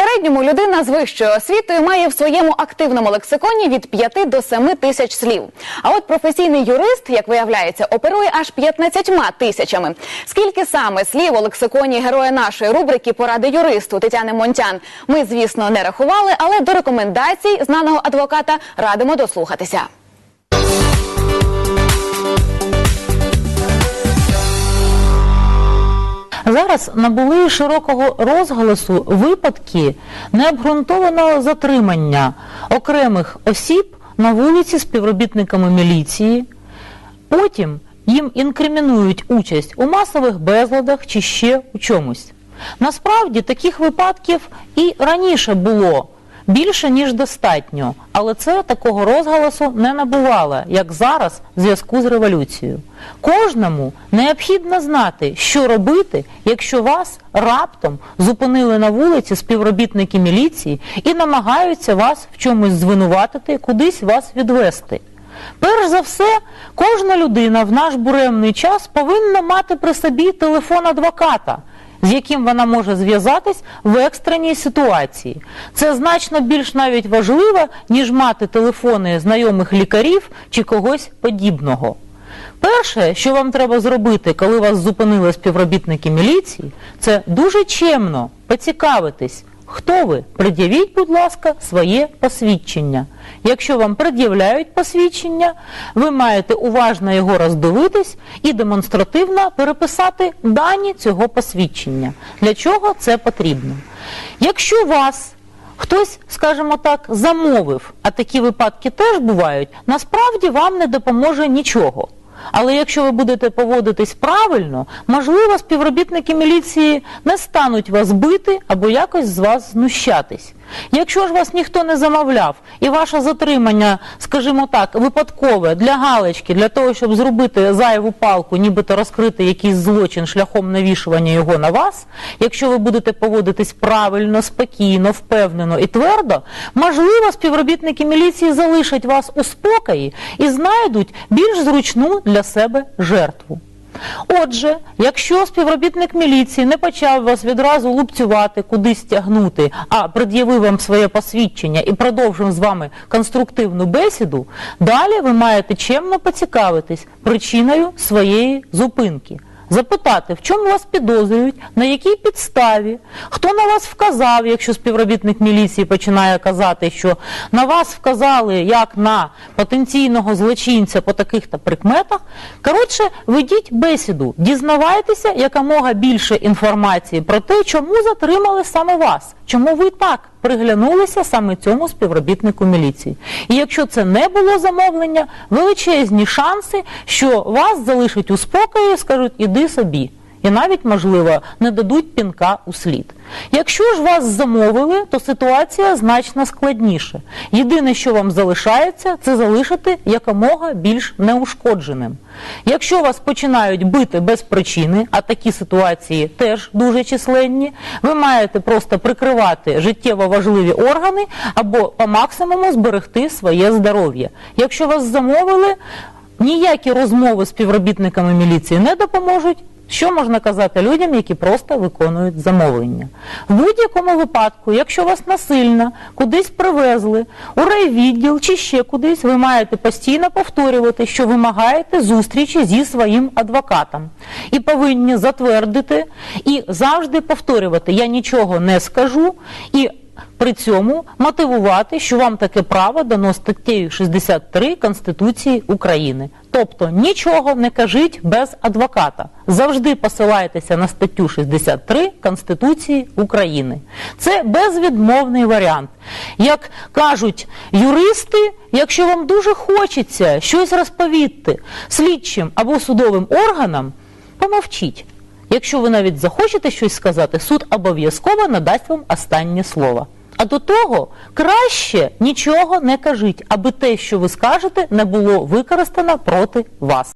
середньому людина з вищою освітою має в своєму активному лексиконі від 5 до 7 тисяч слів. А от професійний юрист, як виявляється, оперує аж 15 тисячами. Скільки саме слів у лексиконі героя нашої рубрики Поради юристу Тетяни Монтян ми, звісно, не рахували, але до рекомендацій знаного адвоката радимо дослухатися. Зараз набули широкого розголосу випадки необґрунтованого затримання окремих осіб на вулиці співробітниками міліції. Потім їм інкримінують участь у масових безладах чи ще у чомусь. Насправді таких випадків і раніше було більше ніж достатньо, але це такого розголосу не набувало, як зараз в зв'язку з революцією. Кожному необхідно знати, що робити, якщо вас раптом зупинили на вулиці співробітники міліції і намагаються вас в чомусь звинуватити, кудись вас відвести. Перш за все, кожна людина в наш буремний час повинна мати при собі телефон адвоката, з яким вона може зв'язатись в екстреній ситуації. Це значно більш навіть важливо, ніж мати телефони знайомих лікарів чи когось подібного. Перше, що вам треба зробити, коли вас зупинили співробітники міліції, це дуже чемно поцікавитись, хто ви. Пред'явіть, будь ласка, своє посвідчення. Якщо вам пред'являють посвідчення, ви маєте уважно його роздивитись і демонстративно переписати дані цього посвідчення. Для чого це потрібно? Якщо вас хтось, скажімо так, замовив, а такі випадки теж бувають, насправді вам не допоможе нічого. Але якщо ви будете поводитись правильно, можливо, співробітники міліції не стануть вас бити або якось з вас знущатись. Якщо ж вас ніхто не замовляв і ваше затримання, скажімо так, випадкове для галочки, для того, щоб зробити зайву палку, нібито розкрити якийсь злочин шляхом навішування його на вас, якщо ви будете поводитись правильно, спокійно, впевнено і твердо, можливо, співробітники міліції залишать вас у спокої і знайдуть більш зручну для себе жертву. Отже, якщо співробітник міліції не почав вас відразу лупцювати, кудись тягнути, а пред'явив вам своє посвідчення і продовжив з вами конструктивну бесіду, далі ви маєте чемно поцікавитись причиною своєї зупинки. Запитати, в чому вас підозрюють, на якій підставі, хто на вас вказав, якщо співробітник міліції починає казати, що на вас вказали як на потенційного злочинця по таких-то прикметах. Коротше, ведіть бесіду, дізнавайтеся якомога більше інформації про те, чому затримали саме вас, чому ви так приглянулися саме цьому співробітнику міліції. І якщо це не було замовлення, величезні шанси, що вас залишать у спокої, скажуть іди собі. І навіть, можливо, не дадуть пінка у слід. Якщо ж вас замовили, то ситуація значно складніша. Єдине, що вам залишається, це залишити якомога більш неушкодженим. Якщо вас починають бити без причини, а такі ситуації теж дуже численні, ви маєте просто прикривати життєво важливі органи або по максимуму зберегти своє здоров'я. Якщо вас замовили, ніякі розмови з співробітниками міліції не допоможуть. Що можна казати людям, які просто виконують замовлення? В будь-якому випадку, якщо вас насильно кудись привезли, у райвідділ чи ще кудись, ви маєте постійно повторювати, що вимагаєте зустрічі зі своїм адвокатом. І повинні затвердити і завжди повторювати Я нічого не скажу. і при цьому мотивувати, що вам таке право дано статтею 63 Конституції України. Тобто нічого не кажіть без адвоката. Завжди посилайтеся на статтю 63 Конституції України. Це безвідмовний варіант. Як кажуть юристи, якщо вам дуже хочеться щось розповісти слідчим або судовим органам, помовчіть. Якщо ви навіть захочете щось сказати, суд обов'язково надасть вам останнє слово. А до того краще нічого не кажіть, аби те, що ви скажете, не було використано проти вас.